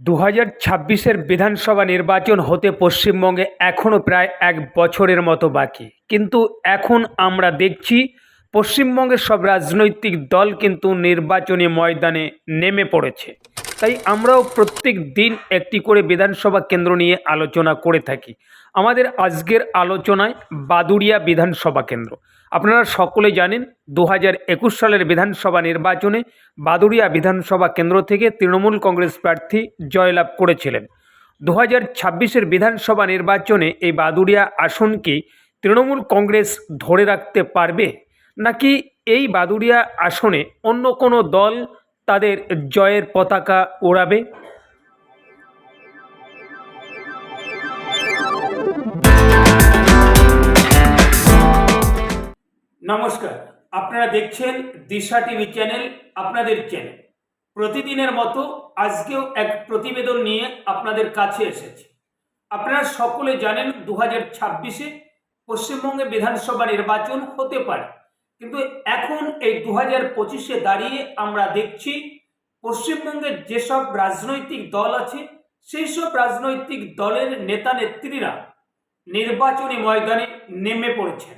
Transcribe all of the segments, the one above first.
দু হাজার ছাব্বিশের বিধানসভা নির্বাচন হতে পশ্চিমবঙ্গে এখনও প্রায় এক বছরের মতো বাকি। কিন্তু এখন আমরা দেখছি পশ্চিমবঙ্গের সব রাজনৈতিক দল কিন্তু নির্বাচনী ময়দানে নেমে পড়েছে। তাই আমরাও প্রত্যেক দিন একটি করে বিধানসভা কেন্দ্র নিয়ে আলোচনা করে থাকি। আমাদের আজকের আলোচনায় বাদুড়িয়া বিধানসভা কেন্দ্র। আপনারা সকলে জানেন দু একুশ সালের বিধানসভা নির্বাচনে বাদুড়িয়া বিধানসভা কেন্দ্র থেকে তৃণমূল কংগ্রেস প্রার্থী জয়লাভ করেছিলেন। দু হাজার ছাব্বিশের বিধানসভা নির্বাচনে এই বাদুড়িয়া আসনকে তৃণমূল কংগ্রেস ধরে রাখতে পারবে? নাকি এই বাদুড়িয়া আসনে অন্য কোনো দল তাদের জয়ের পতাকা ওড়াবে নমস্কার। আপনারা দেখছেন দিশা টিভি চ্যানেল, আপনাদের চ্যানেল। প্রতিদিনের মতো আজকেও এক প্রতিবেদন নিয়ে আপনাদের কাছে এসেছে। আপনারা সকলে জানেন দু হাজার ছাব্বিশে পশ্চিমবঙ্গে বিধানসভা নির্বাচন হতে পারে। কিন্তু এখন এই দু হাজার পঁচিশে দাঁড়িয়ে আমরা দেখছি পশ্চিমবঙ্গের যেসব রাজনৈতিক দল আছে, সেই সব রাজনৈতিক দলের নেতা নেত্রীরা নির্বাচনী ময়দানে নেমে পড়েছেন।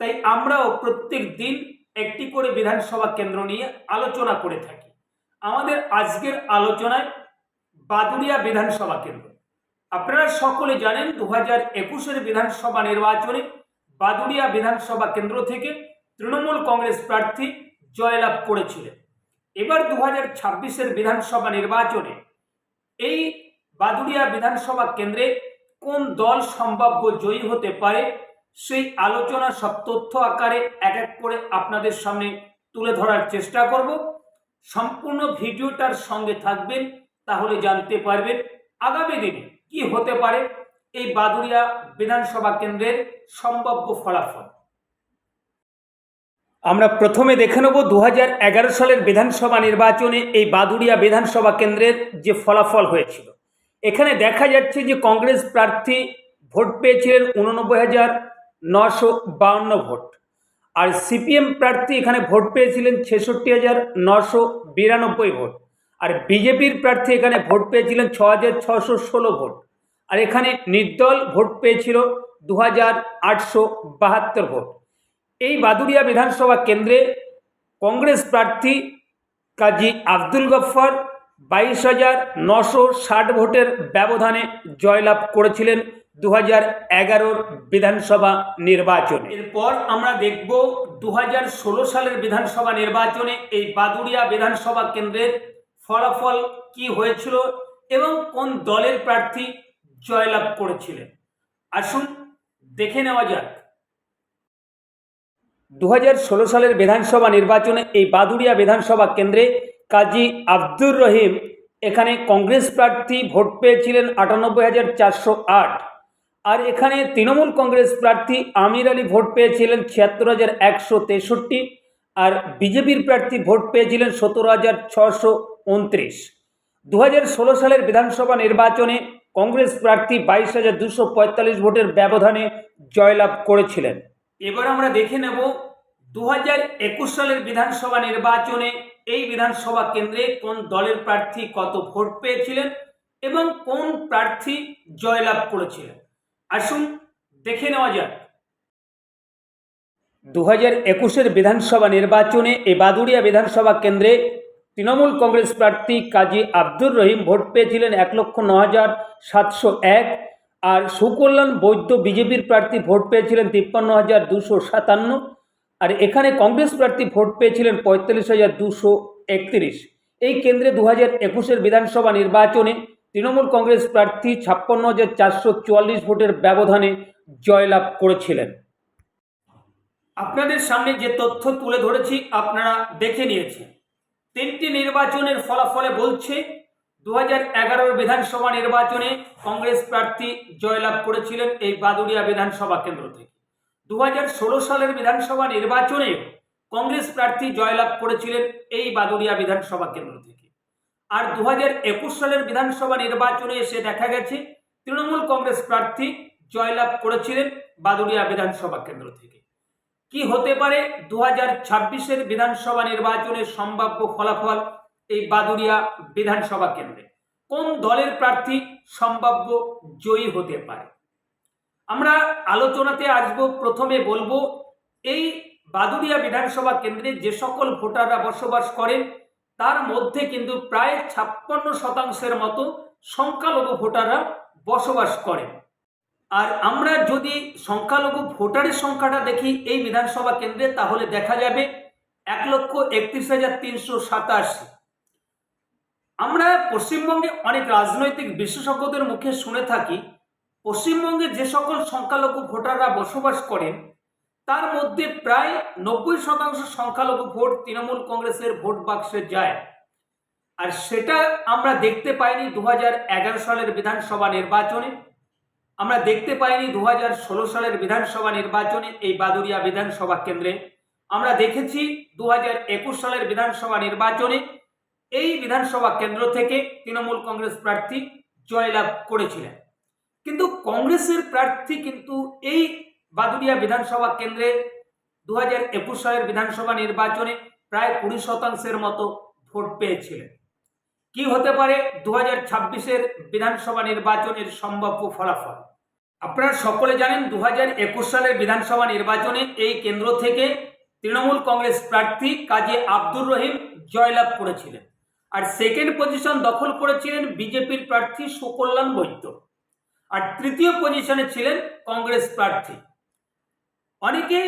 তাই আমরাও প্রত্যেক দিন একটি করে বিধানসভা কেন্দ্র নিয়ে আলোচনা করে থাকি। আমাদের আজকের আলোচনায় বাদুড়িয়া বিধানসভা কেন্দ্র। আপনারা সকলে জানেন দু হাজার একুশের বিধানসভা নির্বাচনে বাদুড়িয়া বিধানসভা কেন্দ্র থেকে তৃণমূল কংগ্রেস প্রার্থী জয়লাভ করেছিলেন। এবার দু হাজার ছাব্বিশের বিধানসভা নির্বাচনে এই বাদুড়িয়া বিধানসভা কেন্দ্রে কোন দল সম্ভাব্য জয়ী হতে পারে সেই আলোচনা সব তথ্য আকারে এক এক করে আপনাদের সামনে তুলে ধরার চেষ্টা করব। সম্পূর্ণ ভিডিওটার সঙ্গে থাকবেন, তাহলে জানতে পারবেন আগামী দিনে কি হতে পারে এই বাদুড়িয়া বিধানসভা কেন্দ্রের সম্ভাব্য ফলাফল। আমরা প্রথমে দেখে নেব দু হাজার এগারো সালের বিধানসভা নির্বাচনে এই বাদুড়িয়া বিধানসভা কেন্দ্রের যে ফলাফল হয়েছিল। এখানে দেখা যাচ্ছে যে কংগ্রেস প্রার্থী ভোট পেয়েছিলেন উননব্বই হাজার নশো বাউন্ন ভোট। আর সিপিএম প্রার্থী এখানে ভোট পেয়েছিলেন ছেষট্টি হাজার নশো বিরানব্বই ভোট। আর বিজেপির প্রার্থী এখানে ভোট পেয়েছিলেন ছ হাজার ছশো ষোলো ভোট। আর এখানে নির্দল ভোট পেয়েছিল দু হাজার আটশো বাহাত্তর ভোট। এই বাদুড়িয়া বিধানসভা কেন্দ্রে কংগ্রেস প্রার্থী কাজী আব্দুল গফ্ফর বাইশ হাজার নশো ষাট ভোটের ব্যবধানে জয়লাভ করেছিলেন দু হাজার এগারোর বিধানসভা নির্বাচনে। এরপর আমরা দেখব দু হাজার ষোলো সালের বিধানসভা নির্বাচনে এই বাদুড়িয়া বিধানসভা কেন্দ্রের ফলাফল কি হয়েছিল এবং কোন দলের প্রার্থী জয়লাভ করেছিলেন। আসুন দেখে নেওয়া যাক। দু হাজার ষোলো সালের বিধানসভা নির্বাচনে এই বাদুড়িয়া বিধানসভা কেন্দ্রে কাজী আব্দুর রহিম এখানে কংগ্রেস প্রার্থী ভোট পেয়েছিলেন আটানব্বই হাজার চারশো আট। আর এখানে তৃণমূল কংগ্রেস প্রার্থী আমির আলী ভোট পেয়েছিলেন ছিয়াত্তর হাজার একশো তেষট্টি আর বিজেপির প্রার্থী ভোট পেয়েছিলেন সতেরো হাজার ছশো উনত্রিশ। দু হাজার ষোলো সালের বিধানসভা নির্বাচনে কংগ্রেস প্রার্থী বাইশ হাজার দুশো পঁয়তাল্লিশ ভোটের ব্যবধানে জয়লাভ করেছিলেন। এবার আমরা দেখে নেব দু হাজার একুশ সালের বিধানসভা নির্বাচনে এই বিধানসভা কেন্দ্রে কোন দলের প্রার্থী কত ভোট পেয়েছিলেন এবং কোন প্রার্থী জয়লাভ করেছিলেন। আসুন দেখে নেওয়া যাক। দু হাজার একুশের বিধানসভা নির্বাচনে এ বাদুড়িয়া বিধানসভা কেন্দ্রে তৃণমূল কংগ্রেস প্রার্থী কাজী আব্দুর রহিম ভোট পেয়েছিলেন এক লক্ষ ন হাজার সাতশো এক আর সুকল্যাণ বৈদ্য বিজেপির প্রার্থী ভোট পেয়েছিলেন তিপ্পান্ন হাজার দুশো সাতান্ন আর এখানে কংগ্রেস প্রার্থী ভোট পেয়েছিলেন পঁয়তাল্লিশ হাজার দুশো একত্রিশ। এই কেন্দ্রে দু হাজার একুশের বিধানসভা নির্বাচনে তৃণমূল কংগ্রেস প্রার্থী ছাপ্পান্ন হাজার চারশো চুয়াল্লিশ ভোটের ব্যবধানে জয়লাভ করেছিলেন। আপনাদের সামনে যে তথ্য তুলে ধরেছি, আপনারা দেখে নিয়েছেন। তিনটি নির্বাচনের ফলাফলে বলছে দু হাজার এগারোর বিধানসভা নির্বাচনে কংগ্রেস প্রার্থী জয়লাভ করেছিলেন এই বাদুড়িয়া বিধানসভা কেন্দ্র থেকে। দু হাজার ষোলো সালের বিধানসভা নির্বাচনে কংগ্রেস প্রার্থী জয়লাভ করেছিলেন এই বাদুড়িয়া বিধানসভা কেন্দ্র থেকে। আর দু হাজার একুশ সালের বিধানসভা নির্বাচনে এসে দেখা গেছে, তৃণমূল কংগ্রেস প্রার্থী জয়লাভ করেছিলেন বাদুড়িয়া বিধানসভা কেন্দ্র থেকে। কি হতে পারে দু হাজার ছাব্বিশের বিধানসভা নির্বাচনের সম্ভাব্য ফলাফল এই বাদুড়িয়া বিধানসভা কেন্দ্রে? কোন দলের প্রার্থী সম্ভাব্য জয়ী হতে পারে? আমরা আলোচনাতে আসব, প্রথমে বলব, এই বাদুড়িয়া বিধানসভা কেন্দ্রে যে সকল ভোটাররা বসবাস করেন তার মধ্যে কিন্তু প্রায় ছাপ্পান্ন শতাংশের মতো সংখ্যালঘু ভোটাররা বসবাস করেন আর আমরা যদি সংখ্যালঘু ভোটারের সংখ্যাটা দেখি এই বিধানসভা কেন্দ্রে, তাহলে দেখা যাবে এক লক্ষ একত্রিশ হাজার তিনশো সাতাশি। আমরা পশ্চিমবঙ্গে অনেক রাজনৈতিক বিশেষজ্ঞদের মুখে শুনে থাকি, পশ্চিমবঙ্গে যে সকল সংখ্যালঘু ভোটাররা বসবাস করেন তার মধ্যে প্রায় নব্বই শতাংশ সংখ্যালঘু ভোট তৃণমূল কংগ্রেসের ভোট বাক্সে যায়। আর সেটা আমরা দেখতে পাইনি দু হাজার এগারো সালের বিধানসভা নির্বাচনে। আমরা দেখতে পাইনি দু হাজার ষোলো সালের বিধানসভা নির্বাচনে এই বাদুরিয়া বিধানসভা কেন্দ্রে। আমরা দেখেছি দু হাজার একুশ সালের বিধানসভা নির্বাচনে এই বিধানসভা কেন্দ্র থেকে তৃণমূল কংগ্রেস প্রার্থী জয়লাভ করেছিলেন। কিন্তু কংগ্রেসের প্রার্থী কিন্তু এই বাদুরিয়া বিধানসভা কেন্দ্রে দু হাজার একুশ সালের বিধানসভা নির্বাচনে প্রায় কুড়ি শতাংশের মতো ভোট পেয়েছিলেন। কি হতে পারে দু হাজার ছাব্বিশের বিধানসভা নির্বাচনের সম্ভাব্য ফলাফল? আপনারা সকলে জানেন দু হাজার একুশ সালের বিধানসভা নির্বাচনে এই কেন্দ্র থেকে তৃণমূল কংগ্রেস প্রার্থী কাজী আব্দুর রহিম জয়লাভ করেছিলেন। আর সেকেন্ড পজিশন দখল করেছিলেন বিজেপির প্রার্থী সুকল্যাণ বৈদ্য। আর তৃতীয় পজিশনে ছিলেন কংগ্রেস প্রার্থী। অনেকে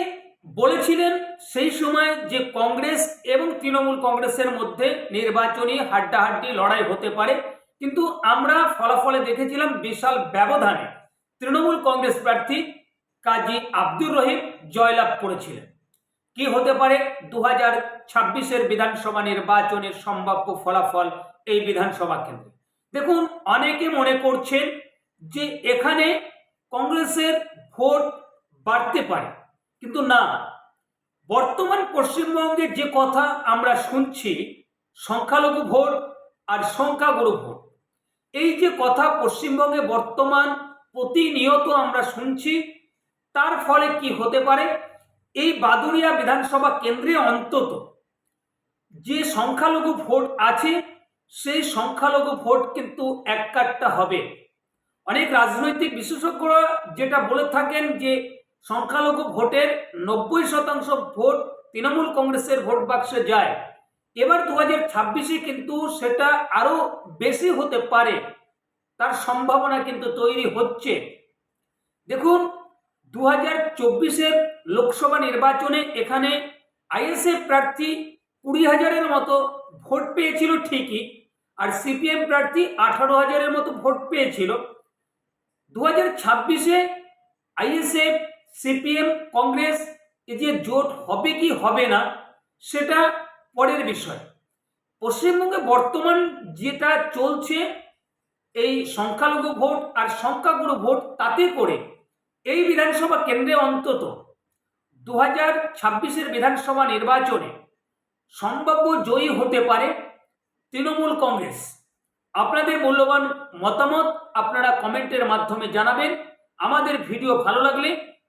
বলেছিলেন সেই সময় যে কংগ্রেস এবং তৃণমূল কংগ্রেসের মধ্যে নির্বাচনী হাড্ডাহাড্ডি লড়াই হতে পারে, কিন্তু আমরা ফলাফলে দেখেছিলাম বিশাল ব্যবধানে তৃণমূল কংগ্রেস প্রার্থী কাজী আব্দুর রহিম জয়লাভ করেছিলেন। কি হতে পারে? দু হাজার ছাব্বিশের বিধানসভা নির্বাচনের সম্ভাব্য ফলাফল এই বিধানসভা কেন্দ্রে। দেখুন, অনেকে মনে করছেন যে এখানে কংগ্রেসের ভোট বাড়তে পারে কিন্তু না, বর্তমান পশ্চিমবঙ্গে যে কথা আমরা শুনছি, সংখ্যালঘু ভোট আর সংখ্যাগুরু ভোট, এই যে কথা পশ্চিমবঙ্গে বর্তমান প্রতিনিয়ত আমরা শুনছি, তার ফলে কি হতে পারে? এই বাদুরিয়া বিধানসভা কেন্দ্রে অন্তত যে সংখ্যালঘু ভোট আছে, সেই সংখ্যালঘু ভোট কিন্তু এক হবে। অনেক রাজনৈতিক বিশেষজ্ঞরা যেটা বলে থাকেন যে সংখ্যালঘু ভোটের নব্বই শতাংশ ভোট তৃণমূল কংগ্রেসের ভোট বাক্সে যায়। এবার দু হাজার ছাব্বিশে কিন্তু সেটা আরও বেশি হতে পারে। তার সম্ভাবনা কিন্তু তৈরি হচ্ছে। দেখুন দু হাজার চব্বিশের লোকসভা নির্বাচনে এখানে আইএসএফ প্রার্থী কুড়ি হাজারের মতো ভোট পেয়েছিল ঠিকই, আর সিপিএম প্রার্থী আঠারো হাজারের মতো ভোট পেয়েছিল। দু হাজার ছাব্বিশে আইএসএফ সিপিএম, কংগ্রেস, এ যে জোট হবে কি হবে না, সেটা পরের বিষয়। পশ্চিমবঙ্গে বর্তমান যেটা চলছে, এই সংখ্যালঘু ভোট আর সংখ্যাগুরু ভোট, তাতে করে এই বিধানসভা কেন্দ্রে অন্তত দু হাজার ছাব্বিশের বিধানসভা নির্বাচনে সম্ভাব্য জয়ী হতে পারে তৃণমূল কংগ্রেস। আপনাদের মূল্যবান মতামত আপনারা কমেন্টের মাধ্যমে জানাবেন। আমাদের ভিডিও ভালো লাগলে